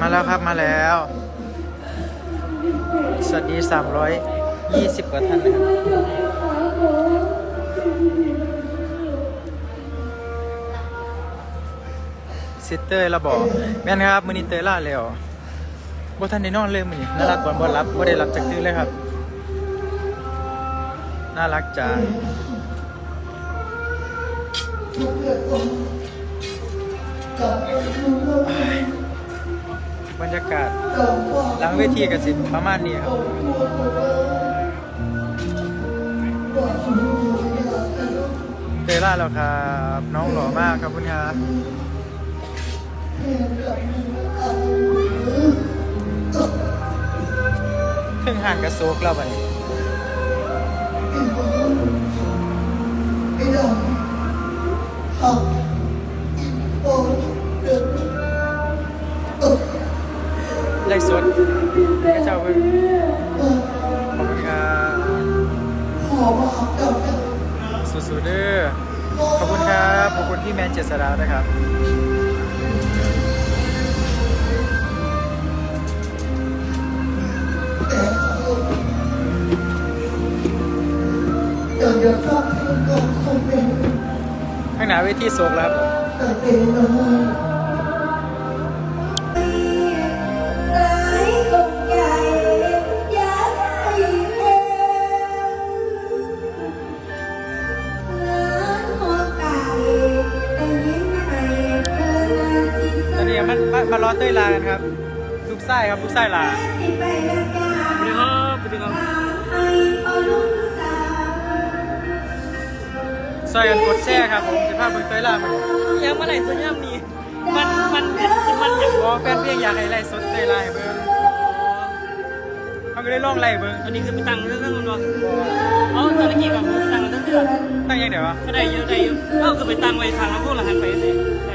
มาแล้วครับมาแล้ว สวัสดี320กว่าท่านนะครับซิสเตอร์เราบอกแม่นครับมือนี้เตยล่าแล้วบ่ท่านได้นอนเลยมือนี้น่ารักก่อนบ่รับบ่ได้รับจากตื่นเลยครับ น่ารักจัง บรรยากาศ หลังเวทีกับสิประมาณนี้ครับเตล่าแล้วครับ น้องหล่อมากครับคุณครับถึงห่างกระโซกแล้วบัดนี้ไล่สดกระเจ้าเพิ่งขอบคุณครับสู้ๆเด้อขอบคุณครับขอบคุณพี่แมนเจษดานะครับข้างหน้าเวทีโศกแล้วครับ ตอนมันมามารอเต้ยลากันครับ ลูกไส้ครับลูกไส้ลาไปรักษาสวัสดีครับสวัสดีครับให้อลูกสาวซอยกันกดแช่ครับผมจะพาเบิ่งเต้ยลามันยังเมื่อไหร่สัญญามนี้มันมันมันอยากบอกแฟนเพลงอยากให้ไล่สดเต้ยลาให้เบิ่งเขาก็เลยลองไล่เบิ่งอันนี้คือไปตังค์เรื่องมันวะ ตั้งยังเดี๋ยววะก็ได้เยอะได้เยอะก็คือไปตังค์ไว้ทางแล้วพวกเราหันไปสิ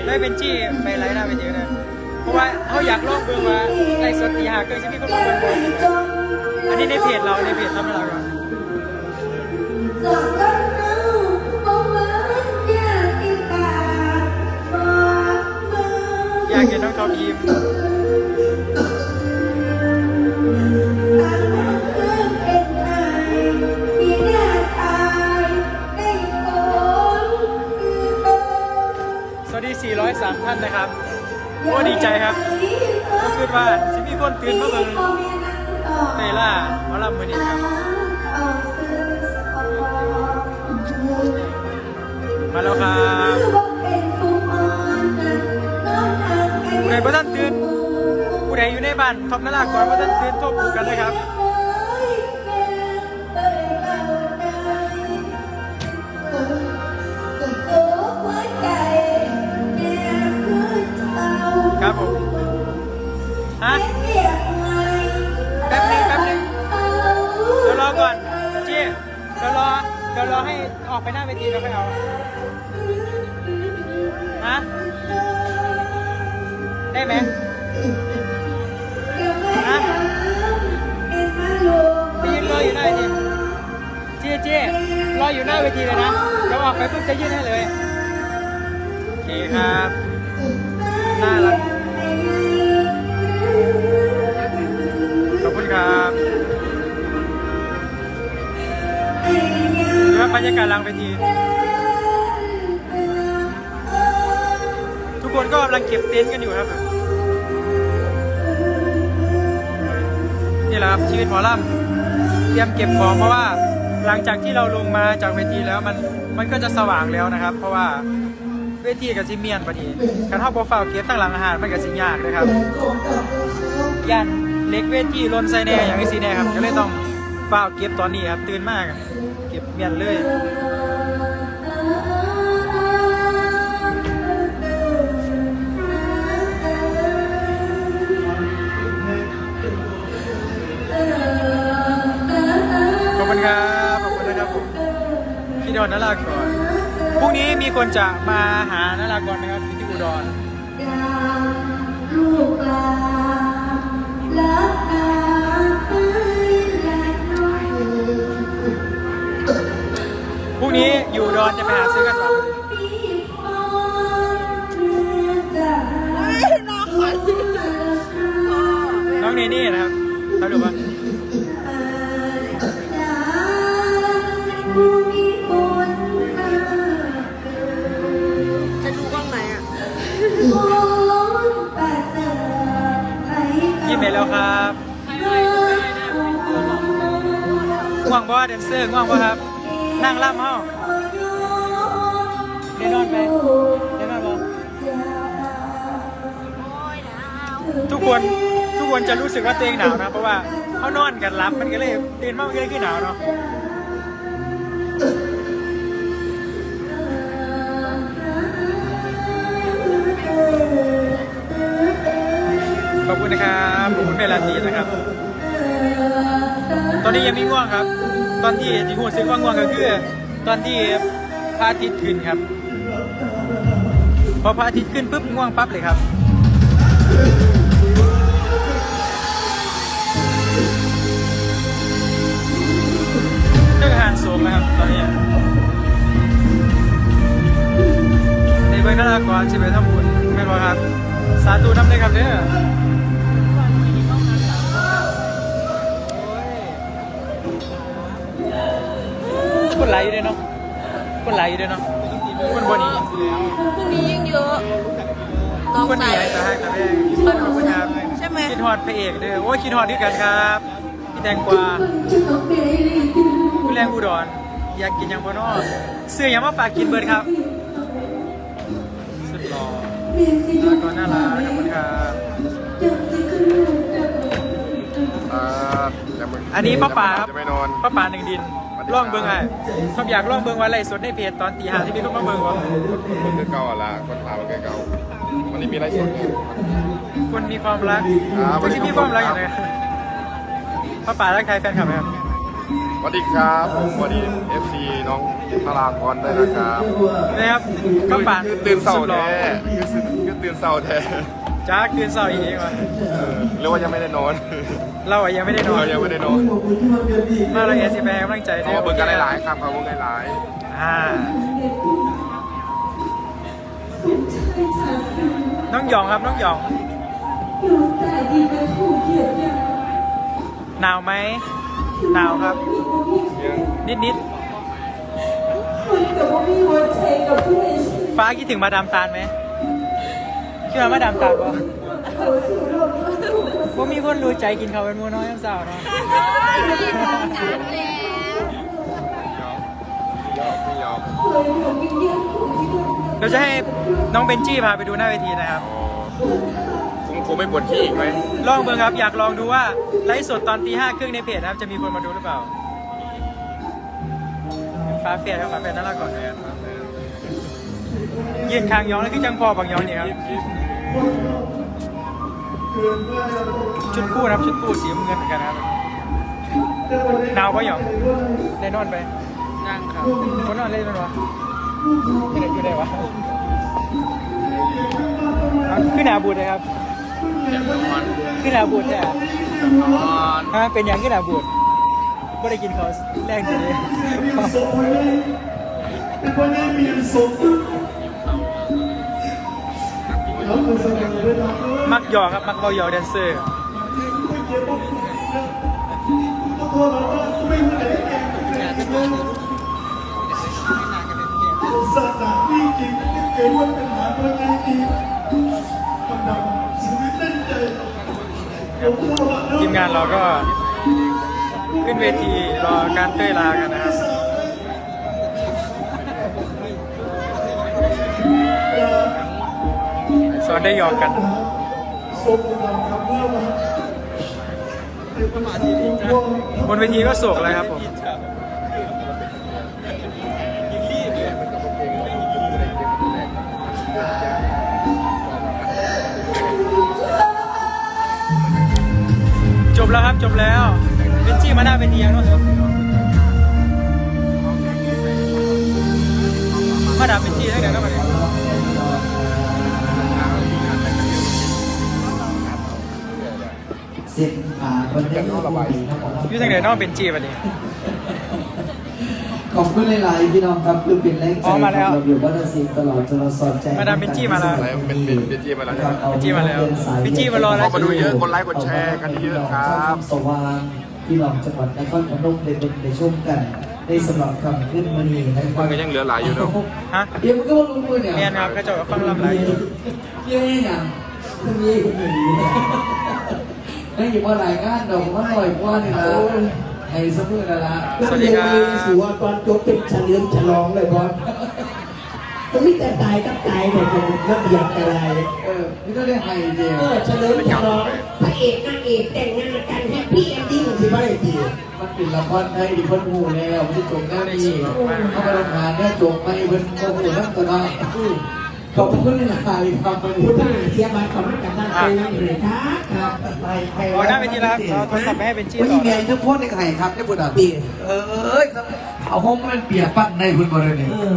ได้เป็นจี้ไปไล่หน้าไปเจอเลยเพราะว่าเขาอยากลองเบิ่งว่าไล่สดตีหาเกินชีวิตก็ลองเบิ่งบ่อยอันนี้ในเพจเราในเพจทำให้เราก่อนสองต้นเท้าบ่เหมือนอยากกินกาบอกมาอยากเห็นน้องทอมยิ้มตาม บ่ทันตื่นผู้ใดอยู่ในบ้านทบนาลากก่อนบ่ทันตื่นทรปลุกกันเลยครับครับผมฮะแป๊บนึงแป๊บนึงเดี๋ยวรอก่อนจี้เดี๋ยวรอเดี๋ยวรอให้ออกไปหน้าเวทีแล้วไปเอาฮะ ได้ไหมฮะไปยืนรออยู่หน้าเวทีจี้จี้รออยู่หน้าเวทีเลยนะเดี๋ยวออกไปปุ๊บจะยื่นให้เลยโอเคครับน่ารักขอบคุณครับดูครับบรรยากาศหลังเวที คนก็กำลังเก็บเต็นท์กันอยู่ครับนี่แหละครับชีวิตหมอลำเตรียมเก็บของเพราะว่าหลังจากที่เราลงมาจากเวทีแล้วมันมันก็จะสว่างแล้วนะครับ เพราะว่าเวทีกับซิเมียนพอดีการเข้าโปรไฟล์เก็บตั้งหลังอาหารมันกับสิยากนะครับยันเล็กเวทีลนไซแน่อย่างนี้สิแน่ครับก็เลยต้องเฝ้าเก็บตอนนี้ครับตื่นมากเก็บเมียนเลย คุณครับ ขอบคุณนะครับผมพี่ดอนนารากรพรุ่งนี้มีคนจะมาหานารากรนะครับอยู่ที่อุดรลูกลาลับตาให้และน้อยพรุ่งนี้อยู่อุดรจะไปหาซื้อกันต่อปีพอเมื่อจากเน่นะครับเขาดูว่าอา ดนเซอร์ง่วงบ่ครับ นั่งล่ำเฮาเดี๋ยวนอนไปเดี๋ยวนอนบ่ทุกคนทุกคนจะรู้สึกว่าตัวเองหนาวนะ เพราะว่าเขานอนกันรับมันก็เลยตื่นมามันก็เลยขึ้นหนาวเนาะขอบคุณนะครับขอบคุณเมลาตีนะครับ ตอนนี้ยังไม่ง่วงครับ ตอนที่ที่หูซึ้งว่าง่วงก็คือ ตอนที่พระอาทิตย์ขึ้นครับ พอพระอาทิตย์ขึ้นปุ๊บง่วงปั๊บเลยครับเรื่องอาหารสูงนะครับตอนนี้ในเบื้องต้นก่อนสิไปทำบุญไม่นบอครับ สาธุน้ำเลยครับเด้อ คนไหลอยู่ด้วยเนาะคนไหลอยู่ด้วยเนาะคนบนนี้พรุ่งนี้ยิ่งเยอะกองคนใส่นี้ไอ้ตาให้ตาแรกขอบคุณครับใช่ไหมคิดฮอดพระเอกเด้อโอ้ยคิดฮอดด้วยกันครับพี่แตงกวาพี่แรงอุดรอยากกินหยังบ่เนอซื้อหยังมาฝากกินเบิร์ดครับสุดหล่อแล้วก็น่ารักขอบคุณครับครับจะมึงอันนี้ป้าป่าครับจะไม่นอนป้าป่าหนึ่งดิน ล่องเบิงไงผมอยากล่องเบิงวันไรสดในเพจตอนตีห้าที่มีคนมาเบิงวะคนคือเก่าอะละคนพามาคือเก่าวันนี้มีไลฟ์สดเนี่ยคนมีความรักอ่าวันจะนี้ที่มีความรักอย่างไรป้าป่ารักใครแฟนคลับไหมครับสวัสดีครับผมสวัสดีเอฟซีน้องพารากรด้วยนะครับนะครับป้าป่าคือตื่นเศร้าสุดหล่อแท้คือคือตื่นเศร้าแท้ จ้าคืนเศร้าอีกเองวะเออหรือว่ายังไม่ได้นอนเราอะยังไม่ได้นอนเรายังไม่ได้นอนมาเราเอสซีแพงกำลังใจขอเบิกกันหลายๆครับขอบคุณหลายอ่าน้องหยองครับน้องหยองอยู่แต่ดีเป็นผู้เกียรติยาหนาวไหมหนาวครับๆยังนิดนิดคนกับว่ามีหัวใจกับผู้เอชๆฟ้าคิดถึงมาดามตาลไหม คิดว่ามาดามตาลปะว่ามีคนรู้ใจกินข้าวเป็นหมูน้อยน้ำสาวเนาะยอมไม่ยอมเคยหลงวิญญาณของที่โดนเราจะให้น้องเบนจี้พาไปดูหน้าเวทีนะครับอ๋อคงคงไม่ปวดขี้อีกไหมลองเบิ่งครับอยากลองดูว่าไลฟ์สดตอนตีห้าครึ่งในเพจนะครับจะมีคนมาดูหรือเปล่าฟ้าเฟียครับฟ้าเฟียน่ารักก่อนนะครับ ยืนคางย้อนแล้วคือจังพอบางย้อนนี่ครับ ชุดคู่นะครับ ชุดคู่สีน้ำเงินเหมือนกันนะครับหนาวปะหยองได้นอนไปนั่งครับคนนอนเล่นมันวะไม่ได้อยู่ได้วะเอาขึ้นหนาบูดเลยครับขึ้นหนาบูดเนี่ยฮะเป็นอย่างขึ้นหนาบูดไม่ได้กินเขาวแรงจีเลย มักหยอกครับ มักเบาหยอกแดนเซอร์สถานที่จริงเกิดว่าเป็นหาเมื่อไงดีมันดำชีวิตเล่นใจทีมงานเราก็ขึ้นเวทีรอการเต้ยลากันนะครับ สอนได้ยอกกันสมกับคำว่าเป็นประมาทที่ดีจ้ะบนเวทีก็โศกเลยครับผมจบแล้วครับจบแล้วเบนจี้มาหน้าเวทียังเนอะมาดับเบนจี้ได้ไงนะม สิบอ่าคนได้รู้ระบายครับผมอยู่ทางไหนเนอกเบนจี้มาดิขอบคุณหลายๆพี่น้องครับคือเป็นแรงใจอ๋อมาแล้วของเราอยู่บ้านศิลป์ตลอดจนเราสอนใจมาดามเบนจี้มาแล้ว อะไรเป็นเป็นเป็นจี้มาแล้วใช่ไหมเบนจี้มาแล้วเบนจี้มารอแล้ว เข้ามาดูเยอะกดไลค์กดแชร์กันเยอะครับ สว่างพี่น้องจังหวัดนครพนมได้เป็นในช่วงกันในสำหรับคำขึ้นมานีนะคมัรันบก็ยังเหลือหลายอยู่เนอะฮะ เดี๋ยวมันก็มาลุ้นมือเนี่ยเมียนครับกระจกกับฟังลำไรอยู่เย้ยังคุณยี่คุณหนี นั่นอยู่ว่าหลายงานดอกมันลอยกว่านี่ละไอ้สมือละละสวัสดีครับสัวตอนจบเป็นเฉลิมฉลองเลยบอสก็มีแต่ตายกับตายเนี่ยเป็นระเบียบอะไรเออไม่ต้องได้ไฮเดียวเออเฉลิมฉลองพระเอกนางเอกแต่งงานกันแฮปปี้เอนดิ้งสิไม่ได้ดีมันเป็นละครไทยที่คนหูแล้วมันจะจบหน้านี่เขาไปทำงานเนี่ยจบไปเป็นโมโหนั่งตัวน้อย ขอบคุณหลายๆครับวันพุทธนี้เสียบัตรของนักการตั้งใจเลยครับครับไปไปโอ้หน้าเป็นจีรับเอาโทรศัพท์ไปให้เป็นจี้ว่าต่ยัองไงทุกคนในไข่ครับได้บุญอะตีเอ้ยเอาห้องมันเปียกปั้นในคุณบริเวณเออ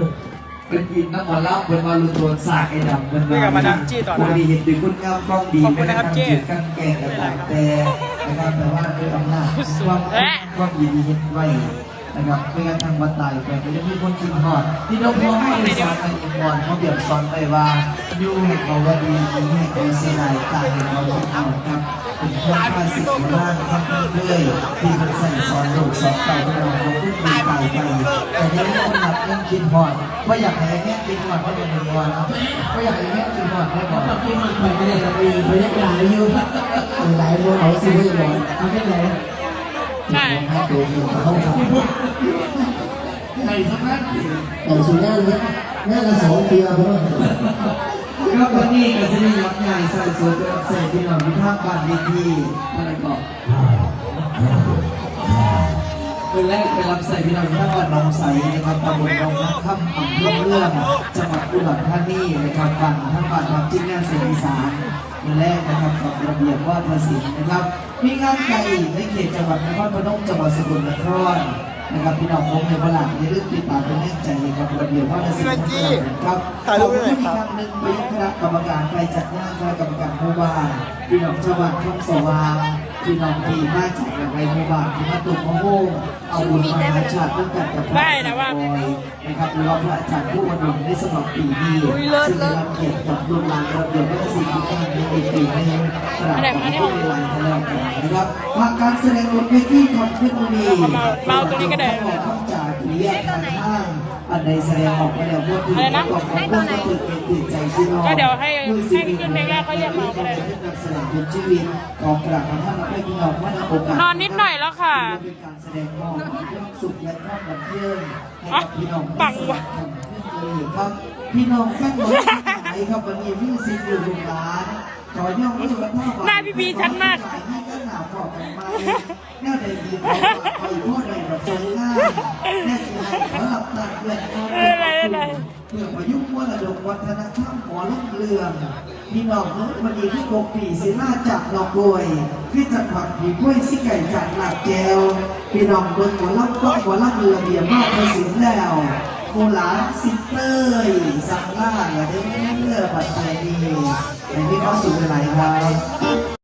เป็นกินน้ำมันเล่าเป็นมาลุนโดนสากไอ้ดำเป็นคุยกับมาดามจี้ต่อพนะอดีเห็นดึงคุณงามกล้องดีขอบคุณนะครับเจ้กันแกงกันต่างแต่นะครับแต่ว่าด้วยอำนาจความความยินดีเห็นไว้ นะครับไม่งั้นทางบันไดไปก็จะมีคนกินหอดที่น้องพ่อให้สอนไปอีกก่อนเขาเบียบสอนไปว่าอยู่ให้เขาว่าดีให้เขาเสียดายตายให้เขาต้องเอาครับเป็นคนภาษิตร่างทำเรื่อยที่มันใส่สอนลูกสอนเต่าให้เราเขาพูดดีตายไปแต่ที่นี่คนหนักเรื่องกินหอดว่าอยากให้แม่กินหอดเพราะเป็นหอดนะว่าอยากให้แม่กินหอดได้หอดตอนที่มันไปไม่ได้ระบีบรรยากาศอยู่หลายโมเอาสิไม่หมดเอาไม่ไหน ใช่ให้ตัวเองเขาทำในสมัยแต่สุดท้ายเนี่ยน่าจะสองเทียร์เพราะว่าครับวันนี้ก็จะได้ยับใหญ่ใส่สวยเป็นเศษที่เราพิพากษ์บ้านเลขที่อะไรบอกคืนแรกไปรับใส่พี่น้องที่บ้านหนองใสนะครับตำบลหนองนาค่ำอำเภอเมืองจังหวัดอุดรธานีนะครับบ้านทั้งบ้านทำจิ้งงานเสียงอีสาน คืนแรกนะครับกับระเบียบว่าภาษีนะครับ มีงานใหญ่ในเขตจังหวัดนครพนมจังหวัดสกลนครนะครับพี่น้องผมในพลังในเรื่องติดตามเป็นแน่ใจครับระเบียบว่าภาษีครับขอบคุณอีกครั้งหนึ่งไปยังคณะกรรมการไปจัดงานคณะกรรมการหมู่บ้านพี่น้องชาวบ้านช่องสว่าง พี่น้องที่มาจากในหมู่บ้านที่มาตุกมะม่วงเอาบุญมาหาชาติตั้งแต่กับพระได้นะว่าบอยนะครับหรือว่าพระอาจารย์ผู้วันนได้สำหรับปีนี้ซึ่งได้รับเกียรติกับลูกหลานระเบียบวัฒนศิลป์ที่ตั้งในปีนี้กราบขอบพระคุณหลายท่านแล้วกันนะครับภาคการแสดงบนเวทีคอนเทนต์บุรีเมาตรงนี้ก็ได้ข้ามจากเรียกทางข้าง อันใดแสดงออกมาแล้วว่าถึงอะไรนะบอกว่าเพื่อนก็ตื่นเต้นตื่นใจพี่น้องก็เดี๋ยวให้ให้ขึ้นเพลงแรกก็เรียกเมาก็ได้นักแสดงทุกชีวิตของกราบขอท่านให้พี่น้องว่าโอกาสนอนนิดหน่อยแล้วค่ะเป็นการแสดงมอบความสุขและความบันเทิงให้กับพี่น้องปังว่ะครับพี่น้องแค่หมดหายครับวันนี้พี่ซิงอยู่ลูกหลาน หน้าพี่บีชัดมากหนหนาฟอกกันมาแน่ใดดีขอฝากไปพ่อใดแบบสวยงามแน่สิให้ขอหลับตาเอออะไรอะไรเพื่อประยุกต์มรดกวัฒนธรรมหมอลุ่งเรืองพี่น้องเมื่อวันนี้ที่กบปีศิลาจากหนองรวยพี่จังหวัดผีกล้วยสิไก่จากหลักแก้วพี่น้องเบิ่งหมอลำก็หมอลำเรือเบียมากประสิทธิ์แล้ว โคหลาสิเตยสักล่าอย่าได้เมื่อปัจจัยดีในที่เขาสู่หลายครับ